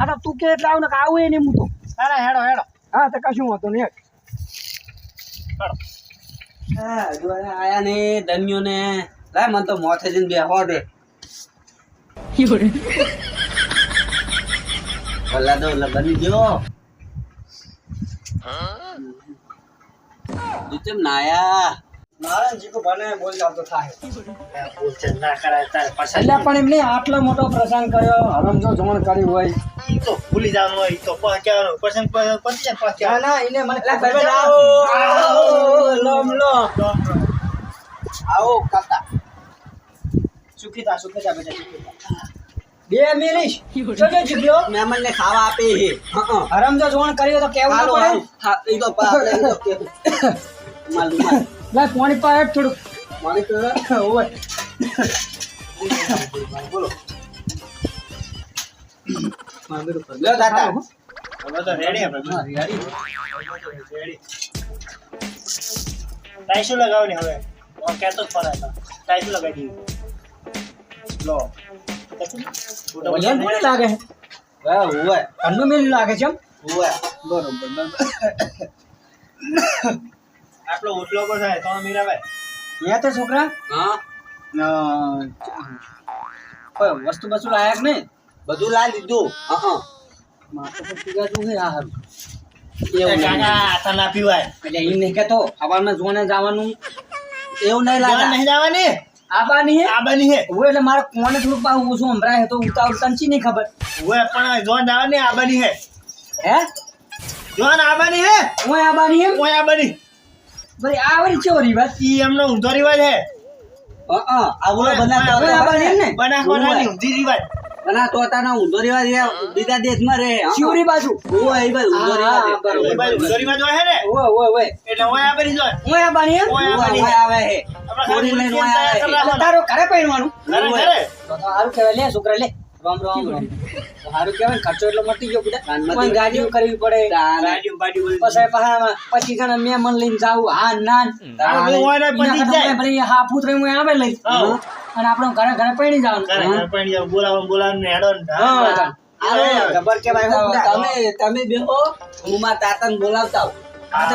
આ તો તું કે એટલે આવ ને કે આવું એ નહીં હું તો અરે હેડો હેડો. હા તો કશું વાંધો નહીં હેડો. હા આયા ને ધન્યો ને. લાય મને તો મોથે જઈને બેહવા દે ભલા તો લગન ગયો. જીતમ નાયા નારાયણ જીકો ભલે બોલ ચાલતો થાય. પૂછ ના કરાય તારે પાછા પણ એમને આટલો મોટો પ્રસંગ કર્યો હરમજો જમણ કર્યું હોય. તો ભૂલી જવાનું હોય તો પહોંચ્યા પસંદ પતી જાય પહોંચ્યા ના એને મને આવો આવો આવો કાકા સુખી થા બેટા સુખી બે મિનિટ જોજો મહેમાન ને ખાવા આપે હરમજો જમણ કર્યો તો કેવું પડે? હા એ તો તો લે પાણી પાય થોડું પાણી તો હોય બોલો. લે દાદા હવે તો રેડી આપણે. હા, યારી. રેડી ટાઈ લગાવની હવે? હું કહેતો જ પડે હતા ટાઈ શું લગાવી દીધી? લો. લાગે. છે હા હુવે ઠંડુ મેલું લાગે છે એમ? હુવે બરોબર બરોબર. આટલો ઓટલો પર થાય ત્રણ મીરાભાઈ ત્યાં તો છોકરા? હા. વસ્તુ બસ્તુ લાયક નહીં? બધું લા લીધું. હા માથું પર પીગાતું છે આ હારું. એવું કાકા નહીં. આથા ના પીવાય. એટલે ઈ નહીં કહેતો સવારમાં જોને જવાનું. એવું નહીં જવા લાગા નહીં જવાની? આબાની હે? આ બની હે? હું એટલે મારે કોને થોડુંક પાછું ઓછું હમણાં તો ઉતાવળ તને નહીં ખબર? હોય પણ જોન જવાની આબાની બની હે. હે? જોન આબાની બની હે? હું આબાની હે ઓય આ બરી આ વળી ચેવો રિવાજ? ઈ એમનો ઊંધો રિવાજ હે. આ બોલો બનાવતા હવે એમ ને બનાસકાંઠાની ઊંધી રિવાજ. ઊંધો બીજા દેશમાં રહે. શિવરી બાજુ. હુવે એ ભાઈ ઊંધો રિવાજ એ બાજુ ઊંધો રિવાજ હોય ને? ઓય ઓય ઓય. એટલે ઓય આ બની જોય હું આબાની એમ ઓય આ બની આવે હે. થોડી લઈને હુવે આવે હે. એટલે તારો ઘરે પહેરવાનું. ઘરે ઘરે. તો તો સારું કહેવાય લે છોકરા લે. રામ રામ રામ. સારું કહેવાય ખર્ચો એટલો મટી ગયો બધા ગાડીઓ કરવી પડે. ગાડીઓ બાડીઓ પછી પાછા પચીસ જણા મહેમાન લઈને જાવું. હા ના. તારે હું હોય ને પતી જ જાય. ભલે હા પુત્ર હું આવે લઈ. અને આપણે ઘરે ઘરે પૈણી જવાનું. ઘરે ઘરે પણ જાવ, બોલાવો બોલાવો ને હેડો ને. હા. હા. હાલો, જબર કહેવાય હો. બધા. તમે તમે બેહો. હું મારા તાતાને બોલાવતા.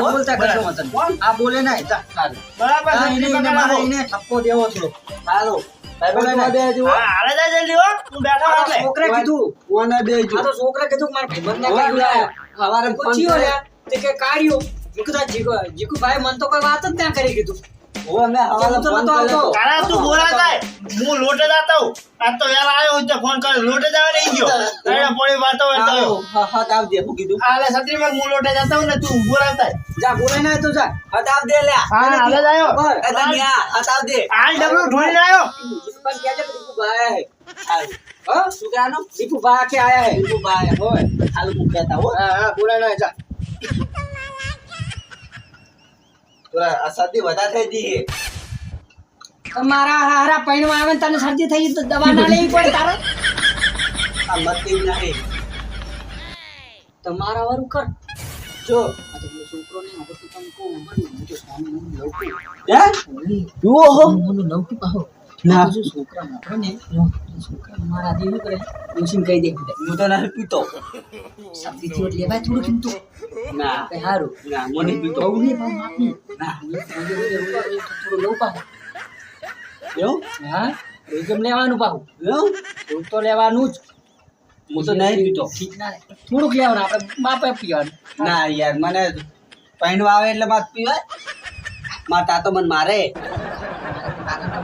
બોલતા કરશો મતલબ. આ બોલે ના બરાબર. છે, એને મારે એને ઠપકો દેવો થોડો હાલો. બોલે ભાઈ ના. બે જુઓ હા, હાલે જાય જલ્દી હો. હું બેઠો આ તો કોઈ વાત જ ના કરી કીધું. હવે અમે સવારે હું ફોન કર્યો. તું લોટે હું. આજ તો યાર આયો હું ફોન કર્યો. લોટ ગયો. તારે પોણી વાતો હોય તો. આવો, હા, હા, તાવ દે, હું કીધું હું લોટે જાતો હું ને તું ઊભો રહેતા. જા બોલે ના તું જા હા, દે લ્યા. હા, હાલે જ આયો. એ હા, દે. હાલ ડબલું ઢોળીને આયો. પણ કે. હા? શું કહેવાનું? હે. હોય. હાલ હું કહેતા હો. હા હા બોલે ના જા થોડા શરદી વધારે થઈ ગઈ છે. તમારા હારા પૈણ આવે ને તને શરદી થઈ તો દવા ના લેવી પડે તારે આ મતી નહીં. તમારા વાર કર જો. છોકરો ને હવે તો તને કહું મને હું તો સ્વામી હું? જુઓ હો. મને તું પાહો ના. છોકરા મોકલે ને છોકરા. મારા દેવું કરે. ડોસીને કહી દે હું તો નથી પીતો. શરદી થી એટલે. લેવાય થોડું કીધું ના, કે હારું. ના, હું પીતો. નહીં પણ ના. થોડું લઉં પાહો એવું? હા? લેવાનું પાહું એવું? રોજ તો લેવાનું જ. હું તો નહીં પીતો. ના. થોડુંક લેવાનું. આપણે માપે પીવાનું. ના યાર મને પહેણવા આવે એટલે મારે પીવાય. મારા તાતો મને મારે.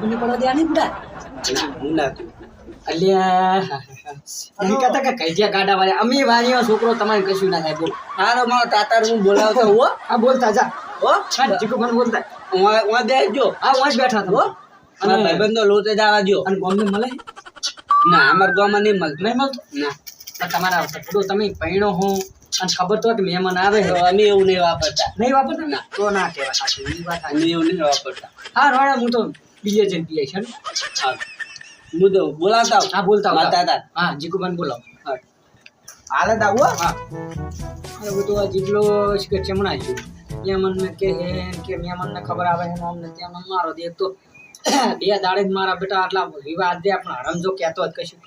ખબર પડવા દે નહીં બુડા હું ના પીવું. અલ્યા એમ કહેતા કે કઈ જ્યાં ગાડા વાળા અમે વાળીઓ છોકરો તમારે કશું ના થાય બોલ હારો મારો તાતાને હું બોલાવતો હો આ બોલતા જા હો જીકુ મને બોલતા હું- હું બેસજો હા હું જ બેઠા હતા હો અને ભાઈબંધો લોતે જવા દ્યો. અને ગોમને મળે ના અમાર ગામમાં નહીં મળતું નહીં મળતો ના પણ તમારા થોડું તમે પૈણો હો અને ખબર તો કે મહેમાન આવે તો છે અમે એવું નહીં વાપરતા નહીં વાપરતા ને તો ના કહેવાય સાચી વાત અમે એવું નહીં વાપરતા હા રોડા હું તો બીજે જઈને છે. હા. હું. તો બોલાવતા હા બોલતા હતા હતા. હા જીકુભાઈ બોલાવો હા. હાલે તા હુઆ હા. અરે બધું આ જેટલો જ કે ચમણા છે. મહેમાનને કે હે કે મહેમાનને ખબર આવે છે અમને ત્યાં મન મારો દે તો બે દાડે જ મારા બેટા આટલા વિવાદ દે પણ રમજો કહેતો જ કશું.